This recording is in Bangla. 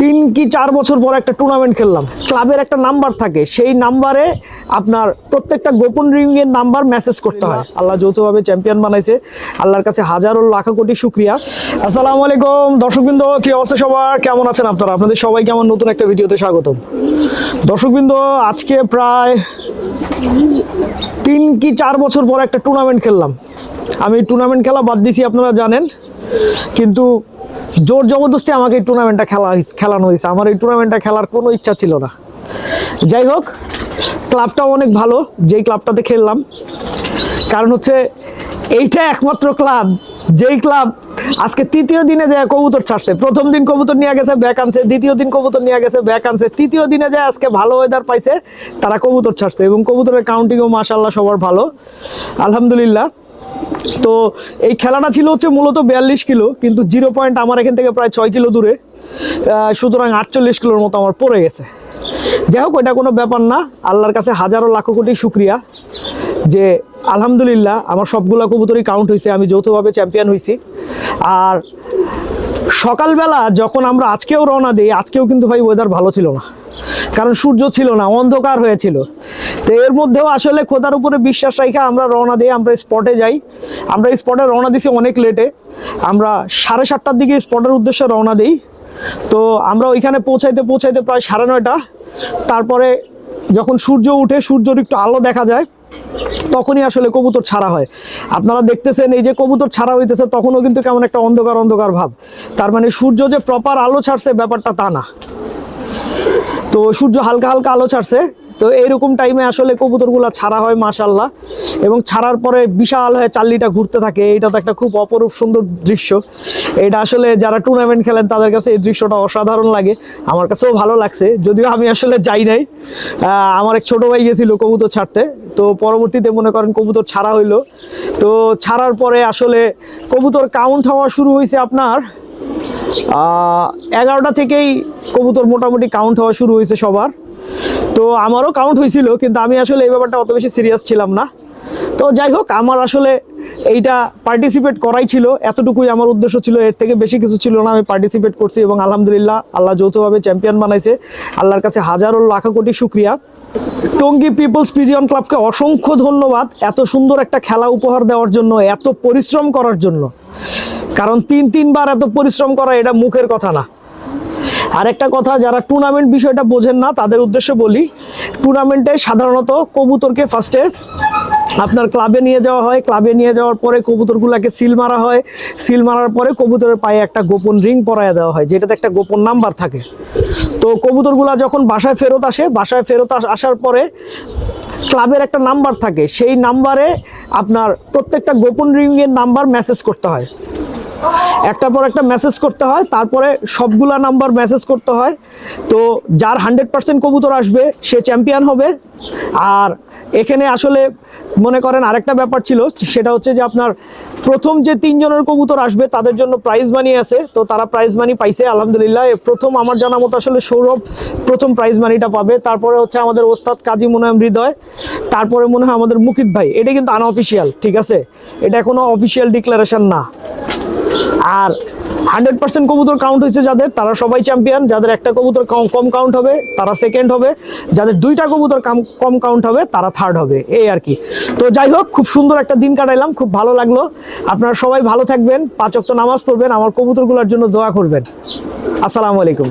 তিন কি চার বছর পর একটা টুর্নামেন্ট খেললাম। ক্লাবের একটা নাম্বার থাকে, সেই নাম্বারে আপনার প্রত্যেকটা গোপন রিং এর নাম্বার মেসেজ করতে হয়। আল্লাহ যৌথভাবে চ্যাম্পিয়ন বানাইছে, আল্লাহর কাছে হাজারো লাখো কোটি শুক্রিয়া। আসসালামু আলাইকুম দর্শকবৃন্দ, কি অবস্থা সবার? কেমন আছেন আপনারা? আপনাদের সবাইকে আমার নতুন একটা ভিডিওতে স্বাগতম। দর্শকবৃন্দ, আজকে প্রায় তিন কি চার বছর পর একটা টুর্নামেন্ট খেললাম। আমি টুর্নামেন্ট খেলা বাদ দিছি, আপনারা জানেন। কিন্তু জোর জবরদস্তি আমাকে এই টুর্নামেন্টটা খেলা খেলানো হয়েছে আমার এই টুর্নামেন্টটা খেলার কোনো ইচ্ছা ছিল না। যাই হোক ক্লাবটাও অনেক ভালো, যেই ক্লাবটাতে খেললাম। কারণ হচ্ছে, এইটা একমাত্র ক্লাব যেই ক্লাব আজকে তৃতীয় দিনে যায় কবুতর ছাড়ছে। প্রথম দিন কবুতর নিয়ে গেছে ব্যাক আনছে। দ্বিতীয় দিন কবুতর নিয়ে গেছে ব্যাক আনছে। তৃতীয় দিনে যায় আজকে ভালো ওয়েদার পাইছে, তারা কবুতর ছাড়ছে। এবং কবুতরের কাউন্টিংও মাশাল্লাহ সবার ভালো। আলহামদুলিল্লাহ। তো এই খেলাটা ছিল হচ্ছে মূলত বিয়াল্লিশ কিলো, কিন্তু জিরো পয়েন্ট আমার এখান থেকে প্রায় ছয় কিলো দূরে। সুতরাং আটচল্লিশ কিলোর মতো আমার পড়ে গেছে। যাই হোক এটা কোনো ব্যাপার না। আল্লাহর কাছে হাজারো লাখো কোটি শুক্রিয়া যে আলহামদুলিল্লাহ আমার সবগুলো কবুতরই কাউন্ট হয়েছে আমি যৌথভাবে চ্যাম্পিয়ন হয়েছি আর সকালবেলা যখন আমরা আজকেও রওনা দিই, আজকেও কিন্তু ভাই ওয়েদার ভালো ছিল না। কারণ সূর্য ছিল না, অন্ধকার হয়েছিল। তো এর মধ্যেও আসলে খোদার উপরে বিশ্বাস রাখা আমরা রওনা দিই, আমরা স্পটে যাই। আমরা স্পটে রওনা দিছি অনেক লেটে আমরা সাড়ে সাতটার দিকে স্পটের উদ্দেশ্যে রওনা দিই। তো আমরা ওইখানে পৌঁছাইতে পৌঁছাইতে প্রায় সাড়ে নয়টা। তারপরে যখন সূর্য উঠে, সূর্যর একটু আলো দেখা যায়। তখনই আসলে কবুতর ছাড়া হয়। আপনারা দেখতেছেন এই যে কবুতর ছাড়া হইতেছে, তখনও কিন্তু কেমন একটা অন্ধকার অন্ধকার ভাব। তার মানে সূর্য যে প্রপার আলো ছাড়ছে, ব্যাপারটা তা না। তো সূর্য হালকা হালকা আলো ছাড়ছে তো এইরকম টাইমে আসলে কবুতরগুলো ছাড়া হয় মাশাল্লাহ এবং ছাড়ার পরে বিশাল হয়ে চাল্লিটা ঘুরতে থাকে। এটা তো একটা খুব অপরূপ সুন্দর দৃশ্য। এটা আসলে যারা টুর্নামেন্ট খেলেন, তাদের কাছে এই দৃশ্যটা অসাধারণ লাগে। আমার কাছেও ভালো লাগছে। যদিও আমি আসলে যাই নাই। আমার এক ছোট ভাই গেছিল কবুতর ছাড়তে। তো পরবর্তীতে মনে করেন কবুতর ছাড়া হইল। তো ছাড়ার পরে আসলে কবুতর কাউন্ট হওয়া শুরু হয়েছে আপনার এগারোটা থেকেই কবুতর মোটামুটি কাউন্ট হওয়া শুরু হয়েছে সবার। তো আমারও কাউন্ট হয়েছিল, কিন্তু আমি আসলে এই ব্যাপারটা অত বেশি সিরিয়াস ছিলাম না। তো যাই হোক, আমার আসলে এইটা পার্টিসিপেট করাই ছিল, এতটুকুই আমার উদ্দেশ্য ছিল, এর থেকে বেশি কিছু ছিল না, আমি পার্টিসিপেট করছি এবং আলহামদুলিল্লাহ আল্লাহ যৌথভাবে চ্যাম্পিয়ন বানাইছে, আল্লাহর কাছে হাজারো লাখো কোটি শুক্রিয়া। টঙ্গী পিপলস পিজিয়ন ক্লাবকে অসংখ্য ধন্যবাদ এত সুন্দর একটা খেলা উপহার দেওয়ার জন্য, এত পরিশ্রম করার জন্য। কারণ তিন তিনবার এত পরিশ্রম করা এটা মুখের কথা না। আরেকটা কথা, যারা টুর্নামেন্ট বিষয়টা বোঝেন না, তাদের উদ্দেশ্যে বলি টুর্নামেন্টে সাধারণত কবুতরকে ফার্স্টে আপনার ক্লাবে নিয়ে যাওয়া হয়। ক্লাবে নিয়ে যাওয়ার পরে কবুতরগুলোকে সিল মারা হয়। সিল মারার পরে কবুতরের পায়ে একটা গোপন রিং পরাইয়া দেওয়া হয়, যেটাতে একটা গোপন নাম্বার থাকে। তো কবুতরগুলা যখন বাসায় ফেরত আসে, বাসায় ফেরত আসার পরে ক্লাবের একটা নাম্বার থাকে। সেই নাম্বারে আপনার প্রত্যেকটা গোপন রিংয়ের নাম্বার মেসেজ করতে হয়। একটা পর একটা মেসেজ করতে হয়, তারপরে সবগুলা নাম্বার মেসেজ করতে হয়। তো যার হান্ড্রেড পার্সেন্ট কবুতর আসবে, সে চ্যাম্পিয়ন হবে। আর এখানে আসলে মনে করেন আরেকটা ব্যাপার ছিল, সেটা হচ্ছে যে আপনার প্রথম যে তিনজনের কবুতর আসবে, তাদের জন্য প্রাইজ মানি আছে। তো তারা প্রাইজ মানি পাইছে, আলহামদুলিল্লাহ। প্রথম আমার জানা মতো আসলে সৌরভ প্রথম প্রাইজ মানিটা পাবে। তারপরে হচ্ছে আমাদের ওস্তাদ কাজী মুনায়ম হৃদয়, তারপরে মনে হয় আমাদের মুকিত ভাই। এটা কিন্তু আনঅফিসিয়াল ঠিক আছে? এটা কোনো অফিসিয়াল ডিক্লারেশন না। আর হান্ড্রেড পার্সেন্ট কবুতর কাউন্ট হয়েছে যাদের, তারা সবাই চ্যাম্পিয়ন যাদের একটা কবুতর কম কাউন্ট হবে, তারা সেকেন্ড হবে, যাদের দুইটা কবুতর কম কাউন্ট হবে, তারা থার্ড হবে, এই আর কি। তো যাই হোক, খুব সুন্দর একটা দিন কাটাইলাম, খুব ভালো লাগল। আপনারা সবাই ভালো থাকবেন, পাঁচ ওয়াক্ত নামাজ পড়বেন, আমার কবুতরগুলোর জন্য দোয়া করবেন। আসসালামু আলাইকুম।